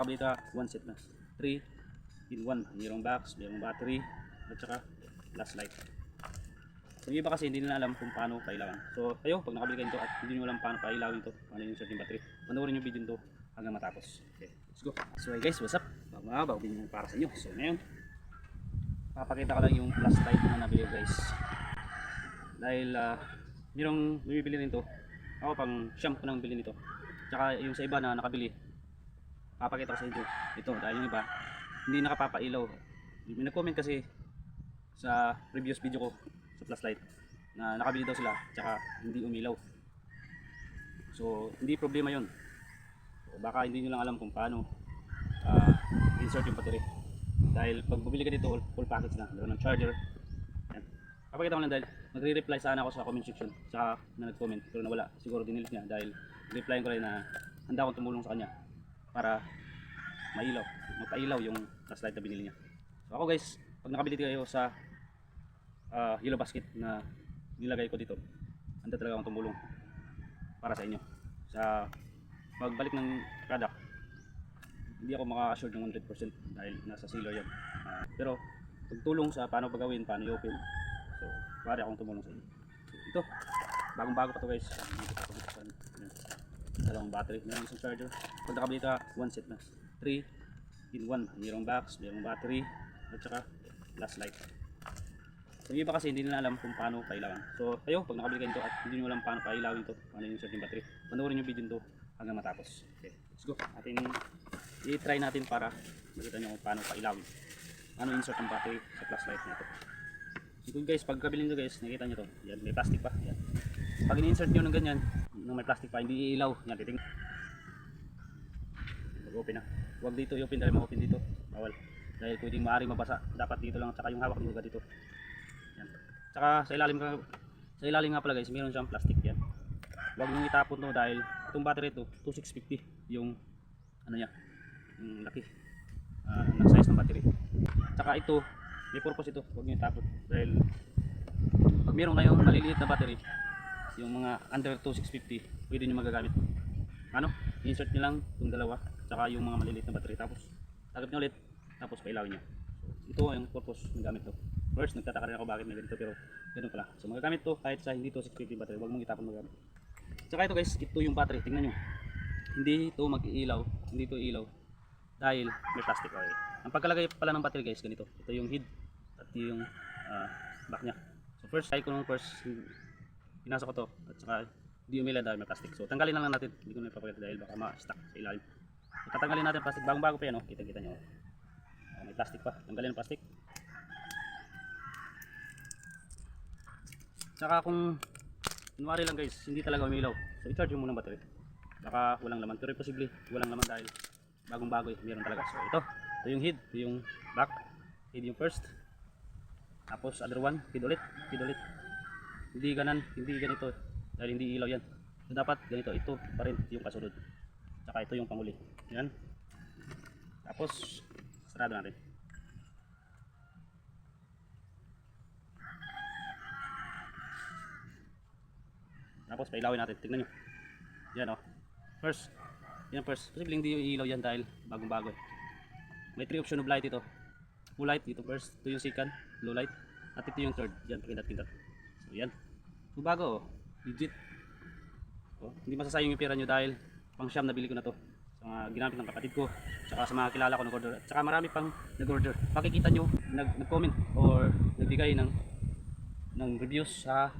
nakabili ka, one set na. 3 in 1. Mayroong box, mayroong battery, at saka flashlight. So yung iba kasi hindi nila alam kung paano kailangan. So kayo, pag nakabili kayo nito at hindi nyo alam paano pailawin to, paano yung certain battery, panoorin yung video nito hanggang matapos. Okay, let's go. So hey guys, what's up? Bago mga bago din yung para sa inyo. So ngayon, papakita ko lang yung flashlight na nabili guys. Dahil uh, mayroong bumibili nito, ako pang ko nang bili nito. Tsaka yung sa iba na nakabili, papakita ko sa inyo. Ito dahil yung iba hindi nakapapailaw. May nag-comment kasi sa previous video ko sa flashlight na nakabili daw sila tsaka hindi umilaw. So hindi problema yon so, baka hindi nyo lang alam kung paano ah, insert yung battery. Dahil pag bumili ka dito full, full package na. Meron ng charger. Yan. papakita ko lang dahil magre-reply sana ako sa comment section sa na nag-comment pero nawala. Siguro dinilit niya dahil replyin ko rin na handa akong tumulong sa kanya para mailaw, magpailaw yung flashlight na binili niya. So ako guys, pag nakabili kayo sa ah, yellow basket na nilagay ko dito, handa talaga akong tumulong para sa inyo. Sa pagbalik ng product, hindi ako maka-assure ng 100% dahil nasa sealer yan. Ah, pero pagtulong sa paano pagawin, paano i-open, so pare akong tumulong sa inyo. So, ito, bagong bago pa to guys. Pa to buksan. Yan dalawang battery, meron isang charger. Pag nakabili ka, one set na. 3 in 1. Mayroong box, mayroong battery, at saka flashlight. So yung iba kasi hindi nila alam kung paano kailangan. So kayo, pag nakabili kayo nito at hindi nyo alam paano kailawin ito, paano yung certain battery, panoorin yung video nito hanggang matapos. Okay, let's go. Ating i-try natin para makita nyo kung paano kailawin. Paano insert ang battery sa flashlight nito. So guys, pag kabili nyo guys, nakita nyo to. Yan, may plastic pa. Yan. Pag in-insert nyo ng ganyan, nang may plastic pa, hindi iilaw. Yan, titing. Mag-open na. Huwag dito i-open dahil ma-open dito. Bawal. Dahil pwedeng maaaring mabasa. Dapat dito lang, tsaka yung hawak nyo dito. Yan. Tsaka sa ilalim ka, sa ilalim nga pala guys, meron siyang plastic yan. Huwag nyo itapon to dahil itong battery ito, 2650 yung ano niya, yung laki. Ah, ng size ng battery. Tsaka ito, may purpose ito. Huwag nyo itapon. Dahil pag meron kayong maliliit na battery, yung mga under 2650, pwede nyo magagamit. Ano? Insert nyo lang yung dalawa, tsaka yung mga maliliit na battery. Tapos, tagap nyo ulit, tapos pailawin nyo. Ito yung purpose ng gamit to. First, nagtataka rin ako bakit may ganito, pero ganun pala. So, magagamit to kahit sa hindi to 650 battery, huwag mong itapon magamit. Tsaka ito guys, ito yung battery, tingnan nyo. Hindi ito mag-iilaw, hindi ito ilaw. Dahil may plastic okay. Ang pagkalagay pala ng battery guys, ganito. Ito yung head at yung ah, back niya. So first, try ko nung first, pinasok ko to at saka hindi umila dahil may plastic. So tanggalin na lang natin, hindi ko na ipapakita dahil baka ma-stuck sa ilalim. So tatanggalin natin plastic, bagong bago pa yan, oh. kita kita nyo. Oh, may plastic pa, tanggalin ang plastic. Saka kung kunwari lang guys, hindi talaga umilaw. So i-charge mo muna ang battery. Baka walang laman, pero posible walang laman dahil bagong bago eh, meron talaga. So ito, ito yung head, ito yung back, head yung first. Tapos other one, head ulit, head ulit. Hindi ganan, hindi ganito dahil hindi ilaw yan. So dapat ganito, ito pa rin yung kasunod. Tsaka ito yung panguli. Yan. Tapos sarado natin. Tapos pailawin natin. Tingnan nyo. Yan o. First. Yan first. Posible hindi ilaw yan dahil bagong bago. eh. May 3 option of light ito. Full light dito first. Ito yung second. Low light. At ito yung third. Yan. Pakindat-kindat. So yan. So bago oh. Legit. Oh, hindi masasayang yung pera nyo dahil pang siyam nabili ko na to. Sa mga ginamit ng kapatid ko. Tsaka sa mga kilala ko nag-order. At saka marami pang nag-order. Makikita nyo nag- nag-comment or nagbigay ng ng reviews sa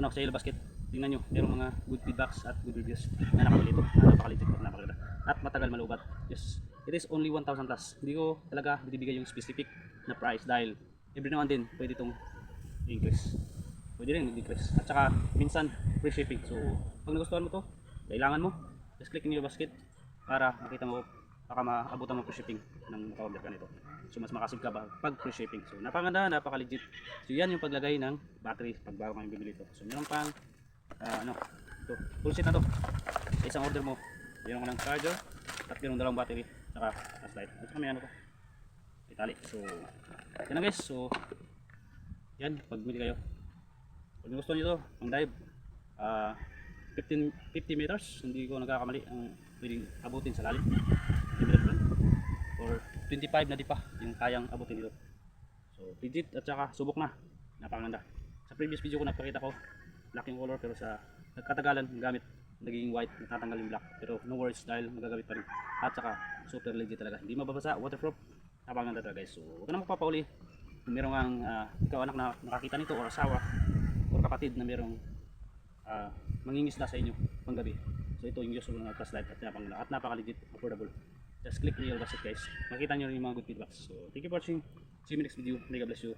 ano sa Yellow Basket tingnan nyo merong mga good feedbacks at good reviews na nakabili ito na napakaligit at napakaganda at matagal malubat yes it is only 1,000 plus hindi ko talaga binibigay yung specific na price dahil every now and then pwede itong increase pwede rin decrease at saka minsan free shipping. So pag nagustuhan mo to kailangan mo just click in your basket para makita mo baka maabutan mo free shipping ng maka-order ka nito so mas makasig ka ba pag free shipping. So napakaganda napaka legit so yan yung paglagay ng battery pag bago kang bibili ito so meron pang ah, ano ito full set na to. Sa isang order mo meron ka ng charger at meron dalawang battery saka flashlight. At saka may ano to may tali so yan na guys. So yan pag bumili kayo kung gusto to ang dive ah 15, 50 meters hindi ko nagkakamali ang pwedeng abutin sa lalim. Hindi 25 na di pa yung kayang abutin dito. So legit at saka subok na. Napakaganda. Sa previous video ko napakita ko black yung color pero sa nagkatagalan yung gamit naging white natatanggal yung black. Pero no worries dahil magagamit pa rin. At saka super legit talaga. Hindi mababasa waterproof. Napakaganda talaga guys. So huwag ka na magpapauli. Kung merong ang ah, ikaw anak na nakakita nito or asawa or kapatid na merong ah, mangingisda sa inyo panggabi. So ito yung useful na flashlight at napakaganda at napaka-legit affordable. Just click real it guys. Makita nyo rin yung mga good feedbacks. So thank you for watching. See you in next video. May God bless you